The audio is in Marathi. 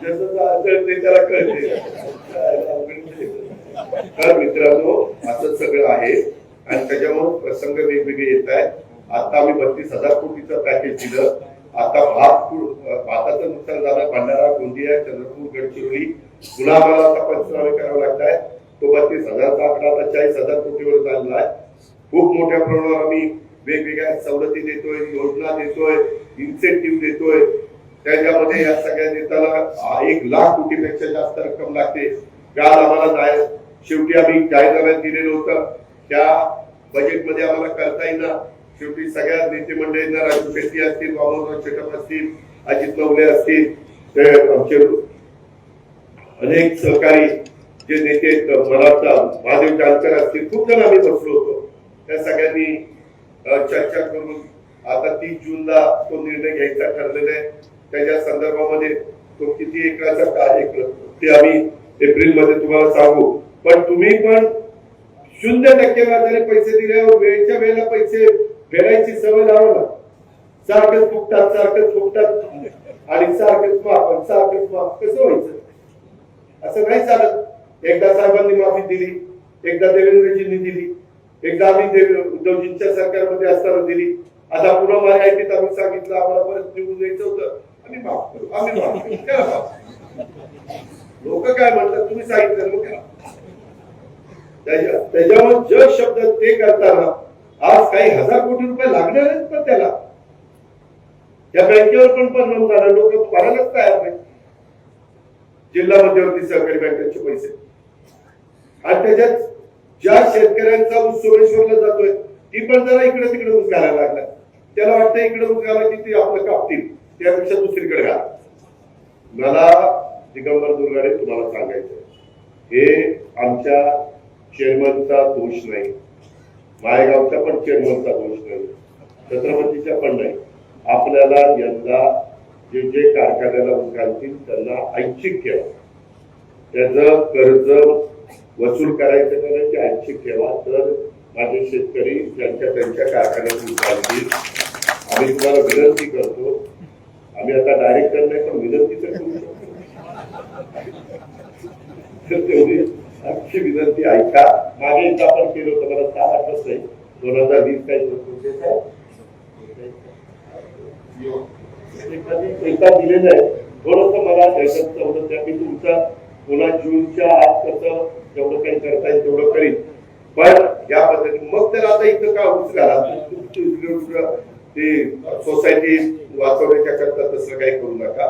ज्याचं असेल ते त्याला कळते तर मित्रांनो असं सगळं आहे. आणि त्याच्यामुळे प्रसंग वेगवेगळे येत आहेत आता आम्ही बत्तीस हजार कोटीचं पॅकेज दिलं आता भात भाताचं नुकसान झालं भंडारा गोंदिया चंद्रपूर गडचिरोली पुन्हा आम्हाला आता पंचनामे करावे लागत आहे तो बत्तीस हजारचा आकडा आता चाळीस हजार कोटीवर झालेला आहे खूप मोठ्या प्रमाणावर आम्ही वेगवेगळ्या सवलती देतोय योजना देतोय इन्सेंटिव्ह देतोय त्याच्यामध्ये या सगळ्या नेत्याला एक लाख कोटीपेक्षा जास्त रक्कम लागते. काल आम्हाला जाहीर शेवटी आम्ही जाहीरनाम्यात दिलेलं होतं. त्या बजेटमध्ये आम्हाला करता येईना. शेवटी सगळ्या नेते मंडळींना राजू शेट्टी असतील वामनराव शेटप असतील अजित नवले असतील ते आमचे अनेक सहकारी जे नेते आहेत, महादेव जानकर असतील खूप जण आम्ही बसलो होतो. त्या सगळ्यांनी चर्चा करून आता तीस जूनला तो निर्णय घ्यायचा ठरलेला आहे. त्याच्या संदर्भामध्ये तो किती एकराचा काय एकर ते आम्ही एप्रिलमध्ये तुम्हाला सांगू. पण तुम्ही पण शून्य टक्के व्याजाने पैसे दिल्यावर वेळच्या वेळेला पैसे फेडायची सवय लावा ना. सारखंच फुकतात सारखंच फुकतात आणि सारखंच माफ सारखंच माफ. कसं व्हायचं? असं नाही चालत. एकदा साहेबांनी माफी दिली एकदा देवेंद्रजींनी दिली एकदा आम्ही उद्धवजींच्या सरकारमध्ये असताना दिली. आता पुन्हा माहितीत आम्ही सांगितलं आम्हाला परत निवडून द्यायचं होतं. आम्ही माफ करू आम्ही माफ करू करा माफ लोक काय म्हणतात तुम्ही सांगितलं मग करा त्याच्यामुळे जग शब्द ते करताना आज काही हजार कोटी रुपये लागणार आहेत पण त्याला. त्या बँकेवर पण परिणाम झाला लोक भरायलाच तयार नाही जिल्हा मध्यवर्ती सहकारी बँकेचे पैसे आणि त्याच्यात ज्या शेतकऱ्यांचा ऊस सोमेश्वरला जातोय ती पण जरा इकडे तिकडे ऊस घालायला लागला त्याला वाटतं इकडे ऊस घाला की ती आपलं कापतील. त्यापेक्षा दुसरीकडे घाला मला दिगंबर दुर्गाडे तुम्हाला सांगायचं हे आमच्या चेअरमनचा दोष नाही. मायगावचा पण चेअरमनचा दोष नाही. छत्रपतीचा पण नाही. आपल्याला यंदा जे जे कारखान्याला ऊस त्यांना ऐच्छिक ठेवा. त्याचं कर्ज वसूल करायचं का नाही ते ऐच्छिक ठेवा. तर माझे शेतकरी त्यांच्या त्यांच्या कारखान्यात ऊस आम्ही तुम्हाला विनंती करतो आम्ही आता डायरेक्टर नाही पण विनंती तर करू शकतो. तर तेवढी आमची विनंती ऐका मागे एकदा आपण केलं होतं मला सहा आठवत नाही. दोन हजार वीस काही एखादी- एकदा दिलेलं आहे. थोडस मला त्याच्यात होतं त्या मी तुमचा पुन्हा जूनच्या आत कसं जेवढं काही करता येईल तेवढं करीन. पण या पद्धतीने मग तर आता इथं का ऊस घाला ते सोसायटी वाचवण्याच्या करता तसं काही करू नका.